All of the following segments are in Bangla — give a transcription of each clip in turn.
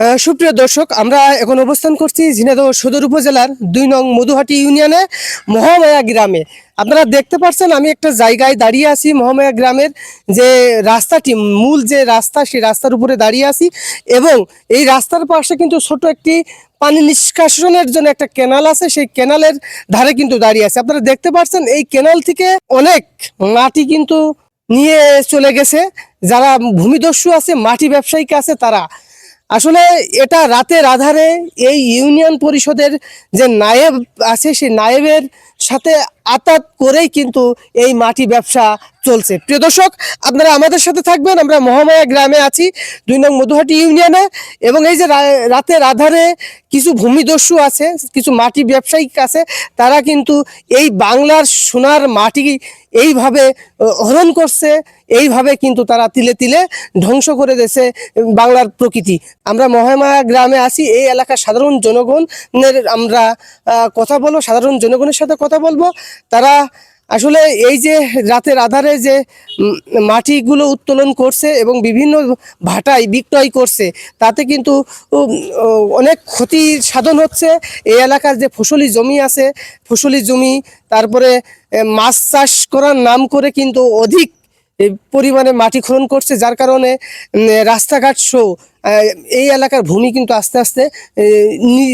সুপ্রিয় দর্শক, আমরা এখন অবস্থান করছি ঝিনাইদহ সদর উপজেলার দুই নং মধুহাটি ইউনিয়নে, মহামায়া গ্রামে। আপনারা দেখতে পাচ্ছেন, আমি একটা জায়গায় দাঁড়িয়ে আছি মহামায়া গ্রামের যে রাস্তাটি, মূল যে রাস্তা, সেই রাস্তার উপরে দাঁড়িয়ে আছি এবং এই রাস্তার পাশে কিন্তু ছোট একটি পানি নিষ্কাশনের জন্য একটা কেনাল আছে, সেই কেনালের ধারে কিন্তু দাঁড়িয়ে আছে। আপনারা দেখতে পাচ্ছেন, এই কেনাল থেকে অনেক মাটি কিন্তু নিয়ে চলে গেছে। যারা ভূমিদস্যু আছে, মাটি ব্যবসায়িক আছে তারা। আসলে এটা রাতের আধারে এই ইউনিয়ন পরিষদের যে নায়েব আছে সেই নায়েবের সাথে আতাত করেই কিন্তু এই মাটি ব্যবসা চলছে। প্রিয় দর্শক, আপনারা আমাদের সাথে থাকবেন। আমরা মহামায়া গ্রামে আছি, দুই নং মধুহাটি ইউনিয়নে। এবং এই যে রাতের আধারে কিছু ভূমিদস্যু আছে, কিছু মাটি ব্যবসায়িক আছে, তারা কিন্তু এই বাংলার সোনার মাটি এইভাবে হরণ করছে, এইভাবে কিন্তু তারা তিলে তিলে ধ্বংস করে দিয়েছে বাংলার প্রকৃতি। আমরা মহামায়া গ্রামে আছি, এই এলাকার সাধারণ জনগণের আমরা কথা বলব। সাধারণ জনগণের সাথে কথা বলব। তারা আসলে এই যে রাতের আধারে যে মাটিগুলো উত্তোলন করছে এবং বিভিন্ন ভাটায় বিক্রয় করছে, তাতে কিন্তু অনেক ক্ষতি সাধন হচ্ছে। এই এলাকার যে ফসলি জমি আছে, ফসলি জমি, তারপরে মাছ চাষ করার নাম করে কিন্তু অধিক পরিমাণে মাটি খনন করছে যার কারণে রাস্তাঘাট আহ, এই এলাকার ভূমি কিন্তু আস্তে আস্তে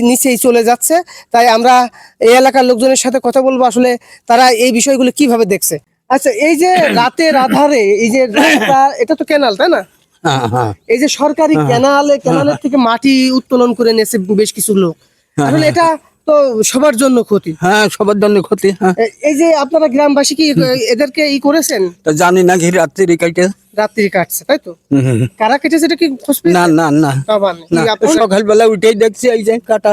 নিচেই চলে যাচ্ছে। তাই আমরা এই এলাকার লোকজনের সাথে কথা বলব আসলে তারা এই বিষয়গুলো কীভাবে দেখছে। আচ্ছা এই যে রাতের আধারে এই যে রাস্তা এটা তো কেনাল তাই না? হ্যাঁ হ্যাঁ। এই যে সরকারি কেনালে কেনালের থেকে মাটি উত্তোলন করে নিয়েছে বেশ কিছু লোক। আসলে এটা তো সবার জন্য ক্ষতি? হ্যাঁ সবার জন্য ক্ষতি হ্যাঁ। এই যে আপনারা গ্রামবাসী কি এদেরকে ই করেছেন? তা জানি না ঘি রাত্রি কাটে রাত্রি কাটছে তাই তো। কারা কেটেছে এটা কি খোঁজ না না না। সকালবেলা উঠেই দেখছি এই যে কাটা।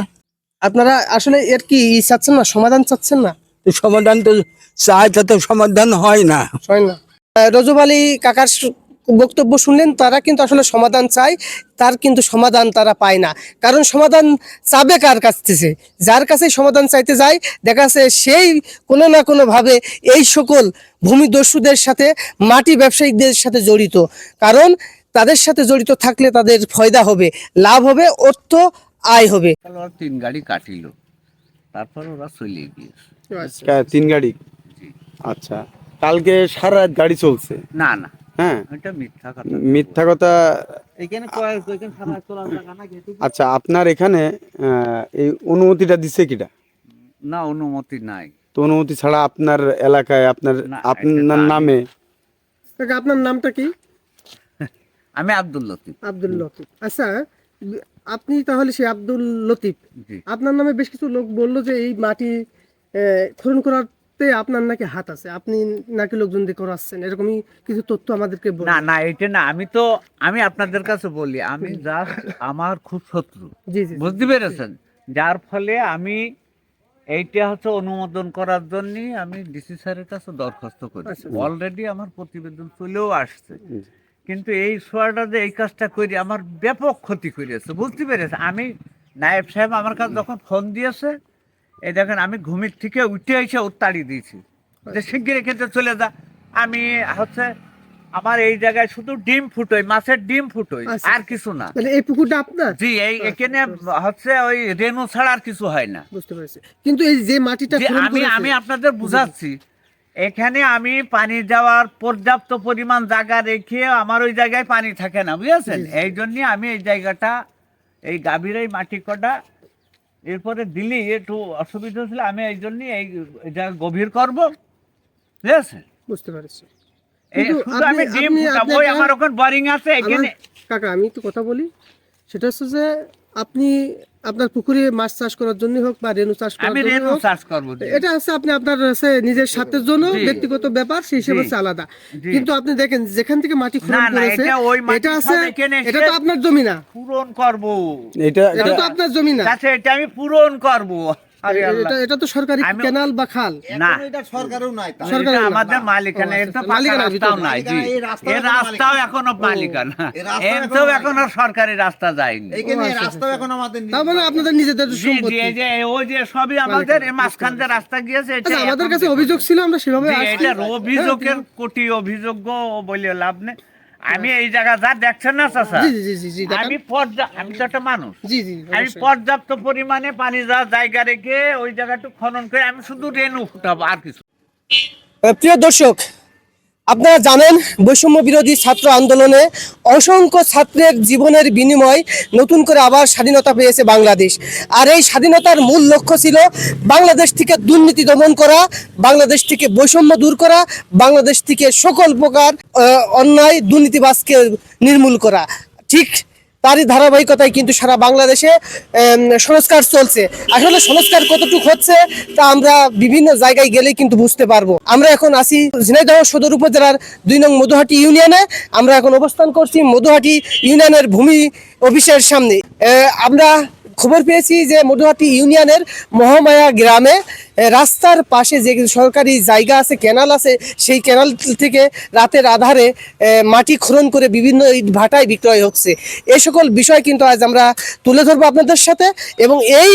আপনারা আসলে এর কি ই চাচ্ছেন না সমাধান চাচ্ছেন না? তো সমাধান তো চাই তাতে সমাধান হয় না। হয় না। রজব আলী কাকার বক্তব্য শুনলেন তারা কিন্তু আসলে সমাধান চায় তার কিন্তু সমাধান তারা পায় না। কারণ সমাধান চাবে কার কাছ থেকে? যার কাছে সমাধান চাইতে যায় দেখা যাচ্ছে সেই কোনো না কোনোভাবে এই সকল ভূমিদস্যুদের সাথে মাটি ব্যবসায়ীদের সাথে জড়িত। কারণ তাদের সাথে জড়িত থাকলে তাদের ফয়দা হবে লাভ হবে অর্থ আয় হবে। তিন গাড়ি কাটিল তারপর ওরা চলে গিয়েছে। তিন গাড়ি? আচ্ছা কালকে সারা রাত গাড়ি চলছে? না না। হ্যাঁ। এটা মিথ্যা কথা। আচ্ছা আপনার এখানে এই অনুমতিটা দিছে কিটা? না অনুমতি নাই। তো অনুমতি ছাড়া আপনার এলাকায় আপনার আপনার নামে আপনার নামটা কি? আমি আব্দুল লতিফ। আব্দুল লতিফ। আচ্ছা আপনি তাহলে সেই আব্দুল লতিফ। আপনার নামে বেশ কিছু লোক বলল যে এই মাটি খনন আপনার নাকি হাত আছে আপনি নাকি লোকজন দিয়ে করাচ্ছেন এরকমই কিছু তথ্য আমাদেরকে না না এটা না আমি তো আমি আপনাদের কাছে বলি আমি জাস্ট আমার খুব শত্রু জি জি বুঝতে পেরেছেন? যার ফলে আমি এইটা হচ্ছে অনুমোদন করার জন্য আমি ডিসি স্যারের কাছে দরখাস্ত করি আচ্ছা। অলরেডি আমার প্রতিবেদন চলেও আসছে। কিন্তু এই সোয়াটা যে এই কাজটা করি আমার ব্যাপক ক্ষতি করেছে বুঝতে পেরেছে আমি নায়েব সাহেব আমার কাছে যখন ফোন দিয়েছে এই দেখেন আমি ঘুমির থেকে উঠে এসে উত্তাড়ি দিয়েছি। যে শিগগিরি খেতে চলে যা। আমি হচ্ছে আমার এই জায়গায় শুধু ডিম ফুটোই মাছের ডিম ফুটোই আচ্ছা। আর কিছু না। মানে এই পুকুরটা আপনার? জি এই এখানে হচ্ছে ওই রেনু ছাড়া আর কিছু হয় না। বুঝতে পেরেছি। কিন্তু এই যে মাটিটা আমি আমি আপনাদের বুঝাচ্ছি এখানে আমি পানি যাওয়ার পর্যাপ্ত পরিমাণ জায়গা রেখে আমার ওই জায়গায় পানি থাকে না বুঝেছেন? এই জন্য আমি এই জায়গাটা এই গাভীর এই মাটি কটা এরপরে দিলি একটু অসুবিধা ছিল আমি এই জন্যই এই যা গভীর করব। আছে? বুঝতে পেরেছি। আমি ডিম আমার ওখানে বোরিং আছে এখানে কাকা আমি একটু কথা বলি। সেটা হচ্ছে যে আপনি আপনার পুকুরে মাছ চাষ করার জন্য হোক বা রেনু চাষ করার আমি জন্য রেনু চাষ করব এটা হচ্ছে আপনি আপনার হচ্ছে নিজের স্বার্থের জন্য ব্যক্তিগত ব্যাপার সেই হিসেবে হচ্ছে আলাদা। কিন্তু আপনি দেখেন যেখান থেকে মাটি খনন করেছে এটা ওই মাটি এটা আছে এটা তো আপনার জমি না। পূরণ করব। এটা এটা তো আপনার জমি না। আচ্ছা এটা আমি পূরণ করব। এটা এটা তো সরকারি আমি- বা খাল। না। সরকারও নাই তা। সরকারি এটা না। আমাদের মালিকানা এর তো পাকা মালিকানার রাস্তাও নাই জি। এই রাস্তাও এখনও মালিকানা। এখনও মালিকানা। এই রাস্তাও এতেও এখনও এখনও সরকারি রাস্তা যায়নি। রাস্তাও এখন আমাদের তার মানে আপনাদের নিজেদের জি জি যে ওই যে সবই আমাদের এই মাঝখান দিয়ে রাস্তা গিয়েছে এটা আচ্ছা আমাদের কাছে অভিযোগ ছিল আমরা সেভাবে হ্যাঁ, অভিযোগের কোটি অভিযোগ বলে লাভ নেই। আমি এই জায়গা যা দেখছেন না চাচা? জি জি জি জি জি দেখান। আমি পর্যা- আমি তো একটা মানুষ। জি জি আমি পর্যাপ্ত পরিমাণে পানি যা জায়গা রেখে ওই জায়গাটু খনন করে আমি শুধু রেনু ফুটাবো আর কিছু প্রিয় দর্শক আপনারা জানেন, বৈষম্য বিরোধী ছাত্র আন্দোলনে অসংখ্য ছাত্রের জীবনের বিনিময় নতুন করে আবার স্বাধীনতা পেয়েছে বাংলাদেশ। আর এই স্বাধীনতার মূল লক্ষ্য ছিল বাংলাদেশ থেকে দুর্নীতি দমন করা, বাংলাদেশ থেকে বৈষম্য দূর করা, বাংলাদেশ থেকে সকল প্রকার অন্যায় দুর্নীতিবাসকে নির্মূল করা। ঠিক তারই ধারাবাহিকতায় কিন্তু সারা বাংলাদেশে সংস্কার চলছে। আসলে সংস্কার কতটুকু হচ্ছে তা আমরা বিভিন্ন জায়গায় গেলে কিন্তু বুঝতে পারব। আমরা এখন আছি ঝিনাইদহ সদর উপজেলার দুই নং মধুহাটি ইউনিয়নে। আমরা এখন অবস্থান করছি মধুহাটি ইউনিয়নের ভূমি অফিসের সামনে। আমরা খবর পেয়েছি যে মধুহাটি ইউনিয়নের মহামায়া গ্রামে রাস্তার পাশে যে সরকারি জায়গা আছে ক্যানাল আছে সেই ক্যানাল থেকে রাতের আধারে মাটি খনন করে বিভিন্ন ইট ভাটায় বিক্রয় হচ্ছে। এ সকল বিষয় কিন্তু আজ আমরা তুলে ধরবো আপনাদের সাথে এবং এই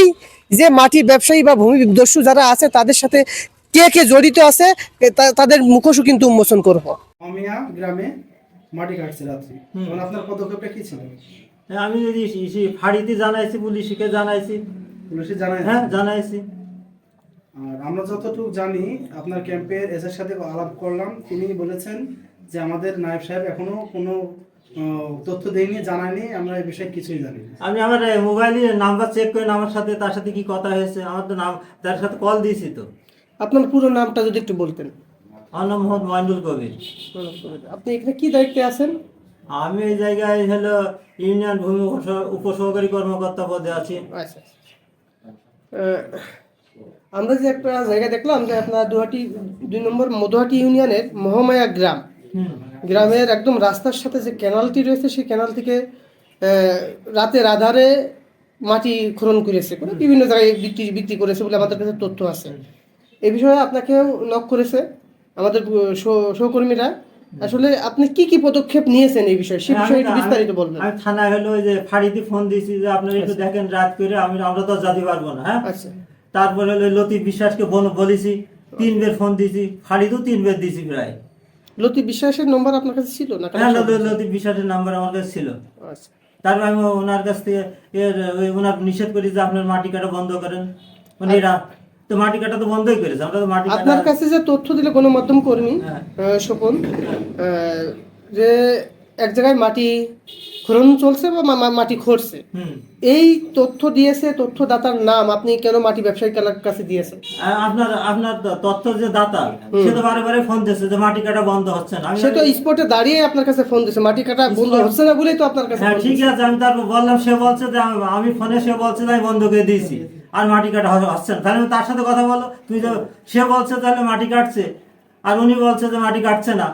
যে মাটি ব্যবসায়ী বা ভূমি দস্যু যারা আছে তাদের সাথে কে কে জড়িত আছে তা- তাদের মুখোশও কিন্তু উন্মোচন করব। গ্রামে মাটি কাটছে রাত্রি। আপনার পদক্ষেপটা কি ছিল? আমি যদি ই- ই- ফাঁড়িতে জানাইছি পুলিশকে জানাইছি। পুলিশে জানাই হ্যাঁ জানাইছি। আর আমরা যতটুকু জানি আপনার ক্যাম্পের এসের সাথে আলাপ করলাম। তিনি বলেছেন যে আমাদের নায়েব সাহেব এখনও কোনো তথ্য দেয়নি জানায়নি। আমরা এই বিষয়ে কিছুই জানি আমি আমার মোবাইলে নাম্বার চেক করে আমার সাথে তার সাথে কি কথা হয়েছে আমার তো নাম তার সাথে কল দিয়েছি তো। আপনার পুরো নামটা যদি একটু বলতেন। আমার নাম মোহাম্মদ মইনুল কবির। আপনি এখানে কি দায়িত্বে আছেন? আমি এই জায়গায় হলো ইউনিয়ন ভূমি উপসহকারী কর্মকর্তা পদে আছি। আচ্ছা আমরা যে একটা জায়গা দেখলাম যে আপনার দুহাটি দুই নম্বর মধুহাটি ইউনিয়নের মহামায়া গ্রাম। গ্রামের একদম রাস্তার সাথে যে ক্যানালটি রয়েছে সেই ক্যানাল থেকে রাতের আধারে মাটি খনন করেছে। করে বিভিন্ন জায়গায় বিক্রি বিক্রি করেছে বলে আমাদের কাছে তথ্য আছে। এ বিষয়ে আপনাকেও নক করেছে। আমাদের সহকর্মীরা আসলে আপনি কি কি পদক্ষেপ নিয়েছেন এই বিষয়ে? সে হ্যাঁ, বিষয়ে একটু বিস্তারিত বলবেন। আমি থানায় হলো ওই যে ফাঁড়িতে ফোন দিয়েছি যে আপনারা একটু দেখেন রাত করে আমি আমরা তো যেতে পারব না হ্যাঁ? আচ্ছা। তারপরে হলো লতিফ বিশ্বাসকে বল- বলেছি তিনবার ফোন দিয়েছি ফাঁড়িতেও তিনবার দিয়েছি প্রায়। লতিফ বিশ্বাসের নম্বর আপনার কাছে ছিল না? হ্যাঁ লতি- লতিফ বিশ্বাসের নাম্বার আমার কাছে ছিল। আচ্ছা। তারপর আমি ওনার কাছ থেকে ওনার নিষেধ করি যে আপনার মাটি কাটা বন্ধ করেন। উনি এরা তো মাটি কাটা তো বন্ধই করেছে আমরা তো মাটি আপনার কাছে যে তথ্য দিলে গণমাধ্যম কর্মী হ্যাঁ। স্বপন যে এক জায়গায় মাটি খনন চলছে বা মাটি খরছে। এই তথ্য দিয়েছে তথ্যদাতার নাম আপনি কেন মাটি ব্যবসায়ী কাছে দিয়েছেন? আপনার আপনার তথ্য যে দাতা সে তো বারে বারে ফোন দিচ্ছে যে মাটি কাটা বন্ধ হচ্ছে না। আমি সে তো স্পটে দাঁড়িয়ে আপনার কাছে ফোন দিয়েছে মাটি কাটা বন্ধ হচ্ছে না বলেই তো আপনার কাছে হ্যাঁ ঠিক আছে আমি তারপর বললাম সে বলছে যে আমি- আমি ফোনে সে বলছে যে আমি বন্ধ করে দিয়েছি। আর মাটি কাটা হচ্ছে না তাহলে তার সাথে কথা বলো তুই তো সে বলছে তাহলে মাটি কাটছে। আর উনি বলছে যে মাটি কাটছে না।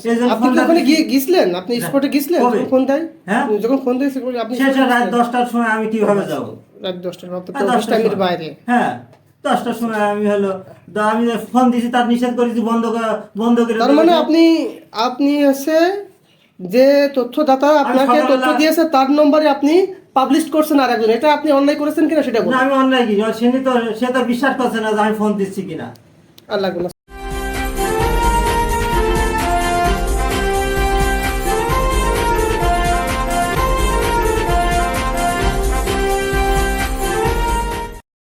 জন্য আপনি ওখানে গিয়ে গিয়েছিলেন? আপনি স্পটে গিয়েছিলেন কবে? ফোন দেয়? হ্যাঁ। যখন ফোন দিয়েছে আপনি সে রাত দশটার সময় আমি কীভাবে যাব? রাত দশটার ভাবতে হ্যাঁ, দশটার বাইরে। হ্যাঁ দশটার সময় আমি হলো আমি ফোন দিয়েছি তার নিষেধ করেছি বন্ধ বন্ধ করে তার মানে আপনি আপনি হচ্ছে যে তথ্যদাতা আপনাকে তথ্য দিয়েছে তার নম্বরে আপনি পাবলিশ করছেন আর একজন এটা আপনি অনলাইন করেছেন কিনা সেটা না বলুন। আমি অনলাইন কি সে তো সে তো বিশ্বাস করছে না যে আমি ফোন দিচ্ছি কিনা। আল্লাহ।